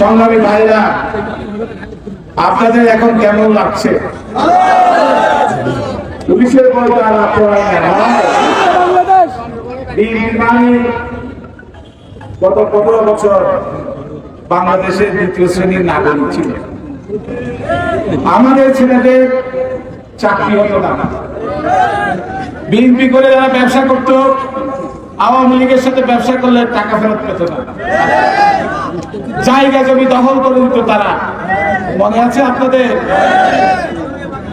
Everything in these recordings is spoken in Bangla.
সংগ্রামী ভাইরা আপনাদের এখন কেমন লাগছে? পুলিশের নির্মাণে গত পনেরো বছর বাংলাদেশের দ্বিতীয় শ্রেণির নাগরিক ছিল আমাদের ছেলেদের চাকরি হতো না। বিএনপি করে যারা ব্যবসা করত, আওয়ামী লীগের সাথে ব্যবসা করলে টাকা ফেরত পেত না। জায়গা জমি দখল করে দিত তারা। মনে আছে আপনাদের?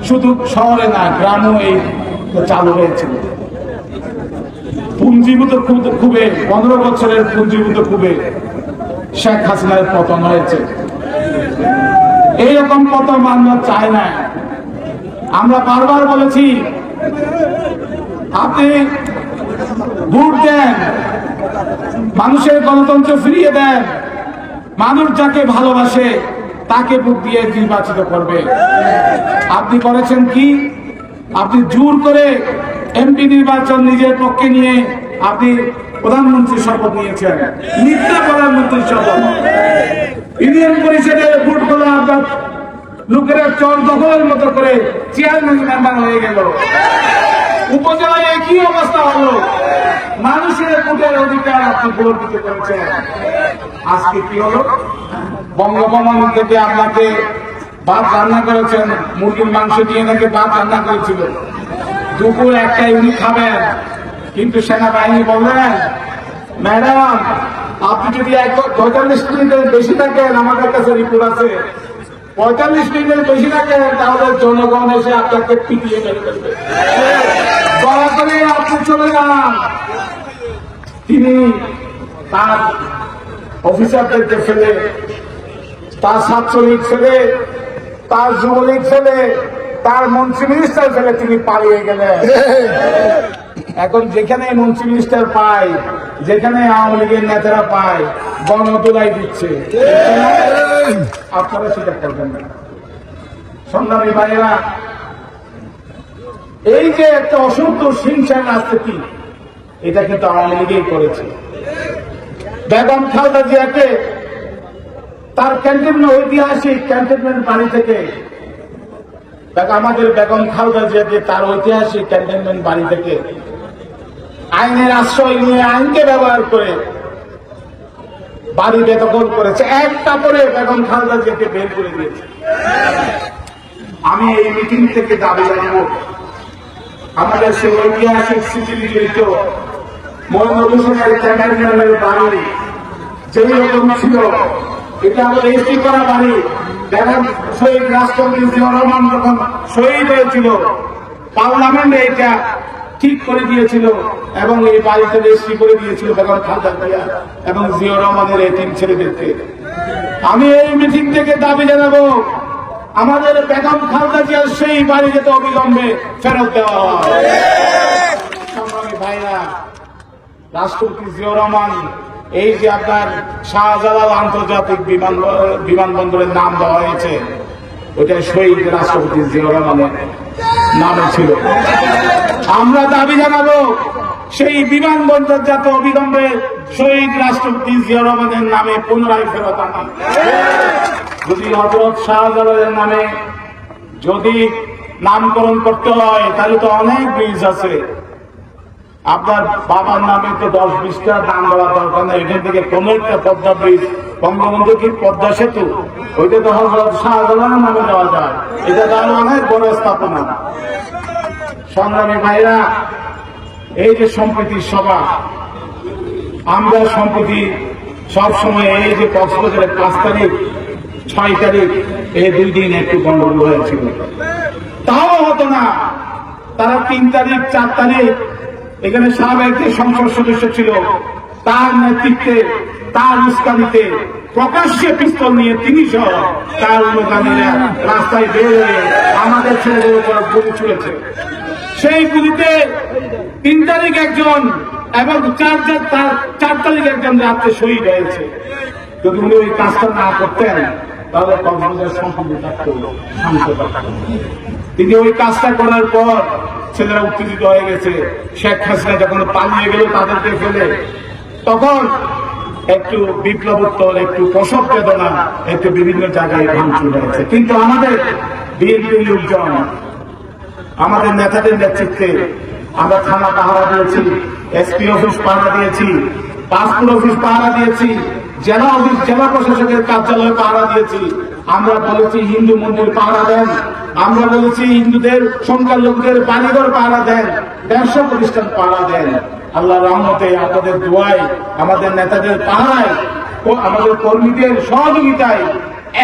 শুধু শহরে না, গ্রামও এই চালু হয়েছিল। পুঞ্জীভূত খুব- খুবই পনেরো বছরের পুঞ্জীভূত খুবই শেখ হাসিনার পতন হয়েছে। এইরকম পতন আমরা চাই না। আমরা বারবার বলেছি, আপনি ভোট দেন, মানুষের গণতন্ত্র ফিরিয়ে দেন। মানুষ যাকে ভালোবাসে, তাকে ভোট দিয়ে নির্বাচিত করবে। আপনি করেছেন কি? আপনি জোর করে এমপি নির্বাচন নিজের পক্ষে নিয়ে আপনি প্রধানমন্ত্রী শপথ নিয়েছেন। মিথ্যা প্রধানমন্ত্রী শপথ। ইউনিয়ন পরিষদের ভোটগুলো আপনার লোকেরা চর দখলের মতো করে চেয়ারম্যান মেম্বার হয়ে গেল। উপজেলায় একই অবস্থা হলো। মানুষের ভোটের অধিকার আপনি পুনর্বিত করেছেন আজকে কি হলো? বঙ্গভবন থেকে আপনাকে ভাত রান্না করেছেন, মুরগির মাংস দিয়ে নাকি ভাত রান্না করেছিল। দুপুর একটা ইউনিট খাবেন, কিন্তু সেনাবাহিনী বললেন ম্যাডাম, আপনি যদি পঁয়তাল্লিশ মিনিটের বেশি থাকেন, আমাদের কাছে রিপোর্ট আছে। পঁয়তাল্লিশ মিনিটের বেশি থাকেন, তাহলে জনগণ এসে আপনাকে পিটিয়ে ফেলবে। দয়া করে আপনি চলে যান। তিনি তার অফিসারদেরকে ফেলে তার ছাত্রলীগ ফেলে তার যুবলীগ ফেলে তার মন্ত্রী মিনিস্টার ফেলে তিনি পালিয়ে গেলেন। এখন যেখানে মন্ত্রী মিনিস্টার পায়, যেখানে আওয়ামী লীগের নেতারা পায়, গণদোলাই দিচ্ছে। আপনারা সেটা করবেন না। সংগ্রামী ভাইয়েরা এই যে একটা অসন্তোষ হিংসার রাজনীতি এটা কিন্তু আওয়ামী লীগেই করেছে। বেগম খালদা জিয়াকে তার ক্যান্টনমেন্ট ঐতিহাসিক ক্যান্টনমেন্ট বাড়ি থেকে আমাদের বেগম খালদা জিয়াকে তার ঐতিহাসিক ক্যান্টনমেন্ট বাড়ি থেকে আইনের আশ্রয় নিয়ে আইনকে ব্যবহার করে বাড়ি বেদখল করেছে। একটা করে বেগম খালদা জিয়াকে বের করে দিয়েছে। আমি এই মিটিং থেকে দাবি জানাব। আমাদের সেই ঐতিহাসিক স্মৃতি বিজড়িত মোহাম্মদ হোসেনের ক্যান্টনমেন্টের বাড়ি, যেই রকম ছিল, এটা আমাদের এসি করা বাড়ি। দেখেন, শহীদ রাষ্ট্রপতি জিয়া রহমান যখন শহীদ হয়েছিল, পার্লামেন্টে এটা ঠিক করে দিয়েছিল এবং এই বাড়িতে রেজিস্ট্রি করে দিয়েছিল বেগম খালদা জিয়া এবং জিয়া রহমানের এই তিন ছেলেদেরকে। আমি এই মিটিং থেকে দাবি জানাব আমাদের বেগম খালদা জিয়ার সেই বাড়ি যেতে অবিলম্বে ফেরত দেওয়া হয়। ভাইরা, রাষ্ট্রপতি জিয়া রহমান, এই যে আপনার শাহজালাল আন্তর্জাতিক বিমান, বিমানবন্দরের নাম দেওয়া হয়েছে ওটা শহীদ রাষ্ট্রপতি জিয়া রহমানের নামে ছিল। আমরা দাবি জানাব, সেই বিমানবন্দর যাতে অবিলম্বে শহীদ রাষ্ট্রপতি জিয়া রহমানের নামে পুনরায় ফেরত আনা যদি হজরত শাহজালালের নামে যদি নামকরণ করতে হয়, তাহলে তো অনেক ব্রিজ আছে। আপনার বাবার নামে তো দশ বিশটা দাম দেওয়া দরকার নেই। এখান থেকে কোন একটা পদ্মা ব্রিজ, বঙ্গবন্ধু কি পদ্মা সেতু? ওইটা তো হজরত শাহজালালের নামে দেওয়া যায়। এটা তো আরও অনেক বড় স্থাপনা। সংগ্রামী ভাইরা, এই যে সম্প্রীতির সভা, আমরা সম্প্রতি সবসময় এই যে কক্সবাজারের পাঁচ তারিখ ছয় তারিখ এই দুই দিন একটু গন্ডগোল হয়েছিল। তাও হতো না। তারা তিন তারিখ, চার তারিখ, এখানে সাবেক যে সংসদ সদস্য ছিল, তার নেতৃত্বে, তার উস্কানিতে প্রকাশ্যে পিস্তল নিয়ে তিনি সহ তার অনুগামীরা রাস্তায় বের হয়ে আমাদের ছেলেদের উপর গুলি ছুড়েছে। সেই গুলিতে তিন তারিখ একজন এবং চার চার তার চার তারিখ একজন রাত্রে শহীদ হয়েছে। যদি উনি ওই কাজটা না করতেন তাহলে কক্সবাজার সম্পূর্ণ ওই কাজটা করার পর ছেলেরা উত্তেজিত হয়ে গেছে। শেখ হাসিনা যখন পালিয়ে গেল তাদেরকে ফেলে, তখন একটু বিপ্লবোত্তর একটু প্রসব বেদনা, একটু বিভিন্ন জায়গায় ভাঙচুর হয়েছে। কিন্তু আমাদের বিএনপির লোকজন, আমাদের নেতাদের নেতৃত্বে আমরা থানা পাহারা দিয়েছি, এসপি অফিস পাহারা দিয়েছি পাসপোর্ট অফিস পাহারা দিয়েছি। জেলা অফিস জেলা প্রশাসকের কার্যালয় পাহারা দিয়েছি। আমরা বলেছি, হিন্দু মন্দির পাহারা দেন। আমরা বলেছি, হিন্দুদের সংখ্যালঘুদের বাড়িঘর পাহারা দেন। ব্যবসা প্রতিষ্ঠান পাহারা দেন। আল্লাহ রহমতে আপনাদের দোয়ায়, আমাদের নেতাদের পাহারায় ও আমাদের কর্মীদের সহযোগিতায়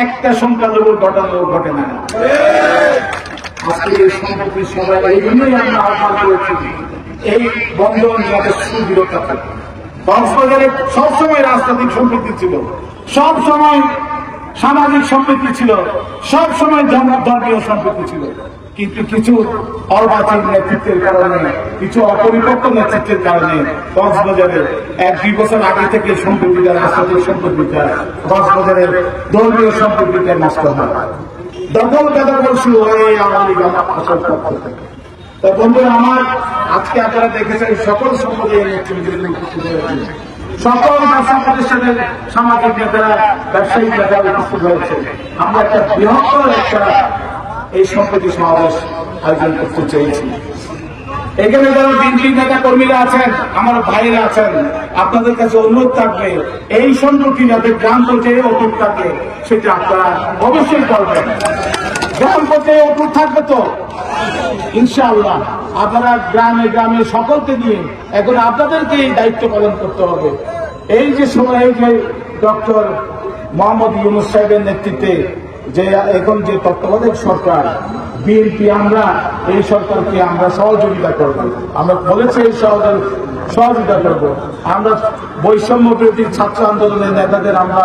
একটা সংখ্যালঘুর ঘটনা ঘটে না। এই বন্ধন যাতে সুদৃঢ়তা থাকে। কক্সবাজারে সবসময় রাজনৈতিক সম্পত্তি ছিল। সব সময় সামাজিক সম্পত্তি ছিল। সব সময় ধর্মীয় সম্পত্তি ছিল। কিন্তু কিছু অর্বাচীন নেতৃত্বের কারণে, কিছু অপরিপক্ক নেতৃত্বের কারণে কক্সবাজারে এক দুই বছর আগে থেকে সম্পত্তিটা রাজনৈতিক সম্পত্তিটা কক্সবাজারের ধর্মীয় সম্পত্তিটা নষ্ট হয়। দখল বেদখল শুরু হয়ে আওয়ামী লীগ থেকে। তো বন্ধুরা, আমার আজকে আপনারা দেখেছেন সকল সম্পদে সকল ব্যবসা প্রতিষ্ঠানের সামাজিক নেতারা ব্যবসায়িক নেতারা উপস্থিত হয়েছে। আমরা একটা বৃহত্তর একটা এই সম্প্রতি সমাবেশ আয়োজন করতে চেয়েছি। এখানে যারা বিএনপি নেতা কর্মীরা আছেন, আমার ভাইরা আছেন, আপনাদের কাছে অনুরোধ থাকবে, এই সম্পর্কে যাতে গ্রাম পর্যায়ে অটুট থাকে, সেটা আপনারা অবশ্যই করবেন। গ্রাম পর্যায়ে অটুট থাকবে তো? ইনশাআল্লাহ, আপনারা গ্রামে গ্রামে সকলকে নিয়ে এখন আপনাদেরকে এই দায়িত্ব পালন করতে হবে। এই যে সময় যে ডক্টর মোহাম্মদ ইউনুস সাহেবের নেতৃত্বে যে এখন যে তত্ত্বাবধায়ক সরকার, বিএনপি, আমরা, এই সরকারকে আমরা সহযোগিতা করব। আমরা বলেছি এই সহযোগ, সহযোগিতা করব। আমরা বৈষম্য বিরোধী ছাত্র আন্দোলনের নেতাদের আমরা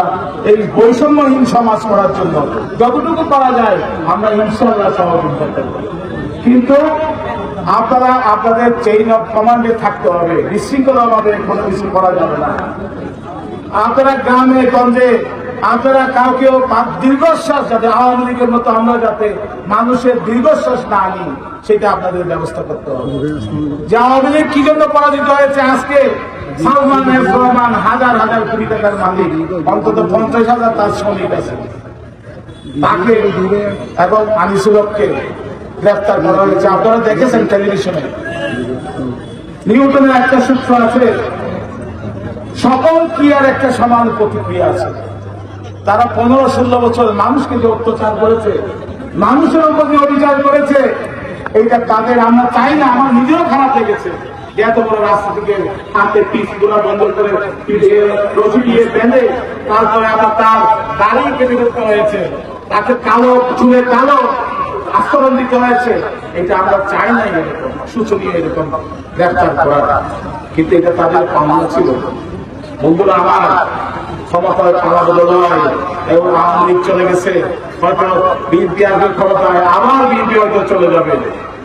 এই বৈষম্যহীন সমাজ করার জন্য যতটুকু করা যায়, আমরা ইনশাল্লাহ সহযোগিতা করব। কিন্তু আপনারা আপনাদের চেইন অফ কমান্ডে থাকতে হবে। বিশৃঙ্খলা ভাবে কোনো কিছু করা যাবে না। আপনারা গ্রামে, গঞ্জে, আপনারা কাউকেও দীর্ঘশ্বাস যাতে আওয়ামী লীগের মতো আমরা যাতে মানুষের দীর্ঘশ্বাস না আনি সেটা আপনাদের ব্যবস্থা করতে হবে। যে আওয়ামী লীগ কি জন্য পরাজিত হয়েছে আজকে? সালমান রহমান হাজার হাজার কোটি টাকার মালিক। অন্তত পঞ্চাশ হাজার তার শ্রমিক আছে। তাকে এবং আনিসুলককে গ্রেফতার করা হয়েছে। আপনারা দেখেছেন টেলিভিশনে। নিউটনের একটা সূত্র আছে, সকল ক্রিয়ার একটা সমান প্রতিক্রিয়া আছে। তারা পনেরো ষোলো বছর মানুষকে যে অত্যাচার করেছে, মানুষের উপর যে অবিচার করেছে, এইটা তাদের আমরা চাই না, আমার নিজেও খারাপ লেগেছে এত বড় রাস্তা থেকে হাতে পিসগুলা বন্ধ করে রশি দিয়ে বেঁধে তারপরে আবার তার গাড়ি কেটে করতে হয়েছে। তাকে কালো, চুলে কালো আস্তরণ দিতে হয়েছে এটা আমরা চাই না এরকম সূচনীয় এরকম গ্রেফতার করা কিন্তু এটা তাদের পাওনা ছিল। বন্ধুরা আমার ক্ষমতায় পালা বদল এবং আওয়ামী লীগ চলে গেছে। হয়তো বিএনপি ক্ষমতায় আবার বিএনপি চলে যাবে।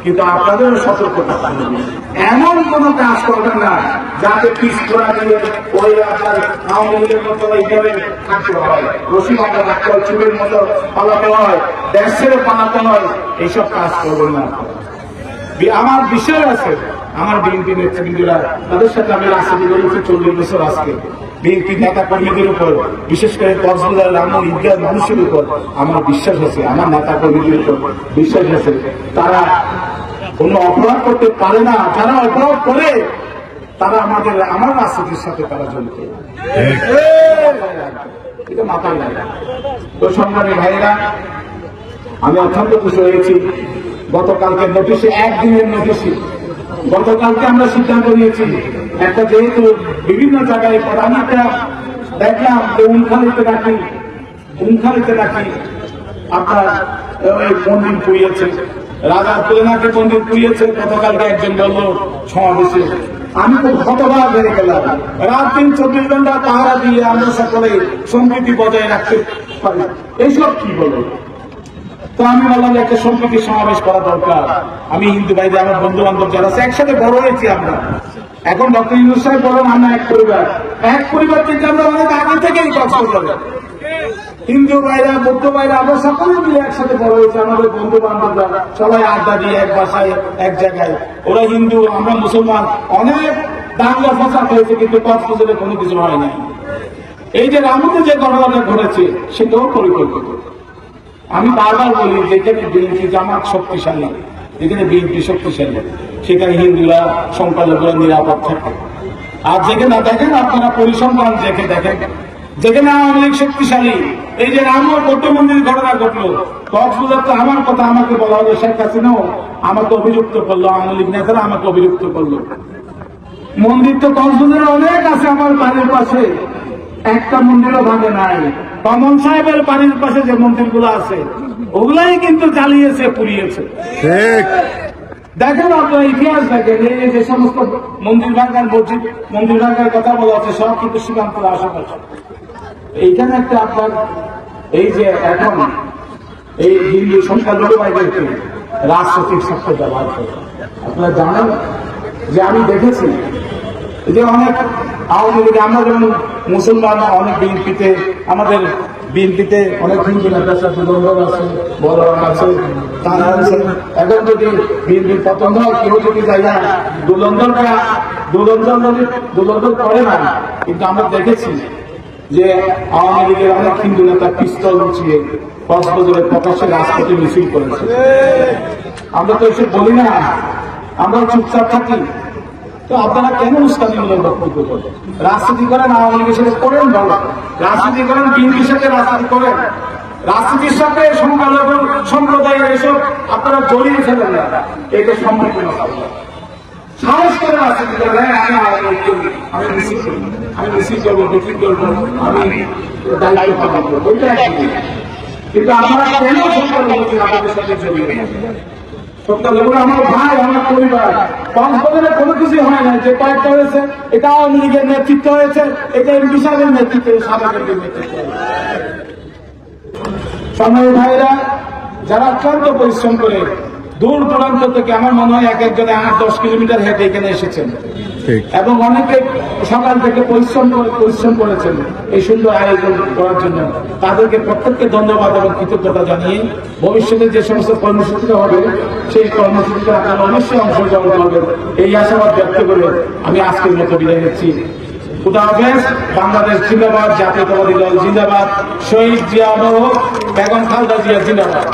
কিন্তু আপনাদেরও সতর্ক থাকতে এমন কোন কাজ করবেন না, যাতে পিস দিয়ে ওই আপনার আওয়ামী লীগের মতো এইভাবে থাকতে হয়। রশি মাথা থাকতে হয়, চুলের মতো পালাতে হয় দেশ ছেড়ে পালাতে হয়, এইসব কাজ করবেন না আমার বিষয় আছে, আমার বিএনপি নেতৃবৃন্দরা, তাদের সাথে আমি রাজনীতি করেছি চল্লিশ বছর আজকে। বিএনপি নেতা কর্মীদের উপর, বিশেষ করে কক্সবাজার রামন ঈদগাহ মানুষের উপর, আমার বিশ্বাস আছে, আমার নেতা কর্মীদের উপর বিশ্বাস আছে। তারা কোনো অপরাধ করতে পারে না যারা অপরাধ করে তারা আমাদের আমার রাজনীতির সাথে তারা জড়িত। এটা মাথায় লাগে তো সংগ্রামী ভাইরা আমি অত্যন্ত খুশি হয়েছি। গতকালকে নোটিশে একদিনের নোটিশে গতকালকে আমরা সিদ্ধান্ত নিয়েছি একটা যেহেতু বিভিন্ন জায়গায় আমি একটা দেখলাম যে উনখালিতে নাকি উনখালিতে নাকি আপনার ওই মন্দির পুড়িয়েছে রাজার তুলনাকে মন্দির পুড়িয়েছে গতকালকে একজন বলল, সমাবেশে। আমি তো কতবার বেড়ে গেলাম। রাত দিন চব্বিশ ঘণ্টা পাহারা দিয়ে আমরা সকলে সম্প্রীতি বজায় রাখতে পারি। এইসব কি বলে? তো আমি বললাম একটা সম্প্রীতি সমাবেশ করা দরকার। আমি হিন্দু ভাইদের, আমার বন্ধু বান্ধব যারা আছে, একসাথে বড় হয়েছি আমরা। এখন ডক্টর ইউনুস সাহেব বলেন, আমরা এক পরিবার। এক পরিবার থেকে আমরা অনেক আগে থেকেই কথা বলে হিন্দু ভাইরা, বৌদ্ধ ভাইরা, আমরা সকলে মিলে একসাথে বড় হয়েছে, আমাদের বন্ধু বান্ধবরা, সবাই আড্ডা দিয়ে এক বাসায়, এক জায়গায়। ওরা হিন্দু, আমরা মুসলমান, অনেক দাঙ্গা ফসাদ হয়েছে, কিন্তু কক্সবাজারে কোনো কিছু হয় নাই। এই যে রামুতে যে ঘটনাটা ঘটেছে, সেটাও পরিকল্পিত। আমি বারবার বলি, যেখানে বিএনপি জামাত শক্তিশালী, যেখানে বিএনপি শক্তিশালী, সেখানে হিন্দুরা, সংখ্যালঘুরা নিরাপদ থাকে। আর যেখানে দেখেন, আপনারা পরিসংখ্যান দেখে দেখেন যেখানে আওয়ামী লীগ শক্তিশালী। এই যে রাম বৌদ্ধ মন্দির ঘটনা ঘটলো কক্সবাজার তো আমার কথা আমাকে বলা হলো শেখ হাসিনাও আমাকে অভিযুক্ত করল আওয়ামী লীগ নেতারা আমাকে অভিযুক্ত করল। মন্দির তো কক্সবাজারে অনেক আছে আমার বাড়ির পাশে। একটা মন্দিরও ভাঙে নাই। কমন সাহেবের বাড়ির পাশে যে মন্দিরগুলো আছে ওগুলাই কিন্তু জ্বালিয়েছে পুড়িয়েছে। ঠিক। দেখেন আপনার ইতিহাস দেখেন এই যে সমস্ত মন্দির ভাঙ্গার মসজিদ মন্দির ভাঙ্গার কথা বলা হচ্ছে সব কিন্তু সীমান্তের আশেপাশে। এইখানে একটা আপনার, এই যে এখন এই হিন্দু সংখ্যালঘু বাইরেকে রাজনৈতিক শক্তি ব্যবহার করে। আপনারা জানেন যে আমি দেখেছি যে অনেক আওয়ামী লীগে, আমরা যেমন মুসলমান, অনেক বিএনপিতে, আমাদের বিএনপিতে অনেক হিন্দু দুলন্দন আছে বলরাম আছে তারা আছে। এখন যদি বিএনপির পতন হয়, কেউ যদি যায় না দুলন্দনটা দুলন্দন যদি দুলন্দন করে না, কিন্তু আমরা দেখেছি যে আওয়ামী লীগের অনেক হিন্দু নেতা পিস্তল উঁচিয়ে কক্সবাজারে প্রকাশ্যে রাজপথে মিছিল করেছে। আমরা তো এসে বলি না। আমরা চুপচাপ থাকি। তো আপনারা কেন উস্কানিমূলক বক্তব্য করেন? রাজনীতি করেন আওয়ামী লীগের সাথে করেন ভালো। রাজনীতি করেন বিএনপির সাথে রাজনীতি করেন। রাজনীতির সাথে সংখ্যালঘু সম্প্রদায়ের এসব আপনারা জড়িয়ে ফেলেন না। এটা সম্পূর্ণ ভালো। না। সাহস করে রাজনীতি হ্যাঁ, আমি আমি মিছিল করি, আমি মিছিল করব মিছিল করব আমি দায়িত্ব পালন করব। ওইটা। কিন্তু আপনারা কেন সংখ্যালঘুদের আপনাদের সাথে জড়িয়ে? আমার ভাই আমার পরিবার কোনো কিছু হয় না। যে কয়েকটা হয়েছে এটা আওয়ামী লীগের নেতৃত্ব হয়েছে এটা এমপি সাহেবের নেতৃত্বে সময় ভাইরা যারা অত্যন্ত পরিশ্রম করে দূর দূরান্ত থেকে আমার মনে হয় এক একজনে আট দশ কিলোমিটার হেঁটে এখানে এসেছেন। এবং অনেকে সকাল থেকে পরিশ্রম করে পরিশ্রম করেছেন এই সুন্দর আয়োজন করার জন্য। তাদেরকে প্রত্যেককে ধন্যবাদ এবং কৃতজ্ঞতা জানিয়ে ভবিষ্যতে যে সমস্ত কর্মসূচিটা হবে সেই কর্মসূচিতে আপনারা অবশ্যই অংশগ্রহণ করবেন। এই আশাবাদ ব্যক্ত করে আমি আজকের মতো বিদায় নিচ্ছি। খুদা হাফেজ বাংলাদেশ জিন্দাবাদ জাতীয়তাবাদী দল জিন্দাবাদ শহীদ জিয়া বেগম খালদা জিয়া জিন্দাবাদ।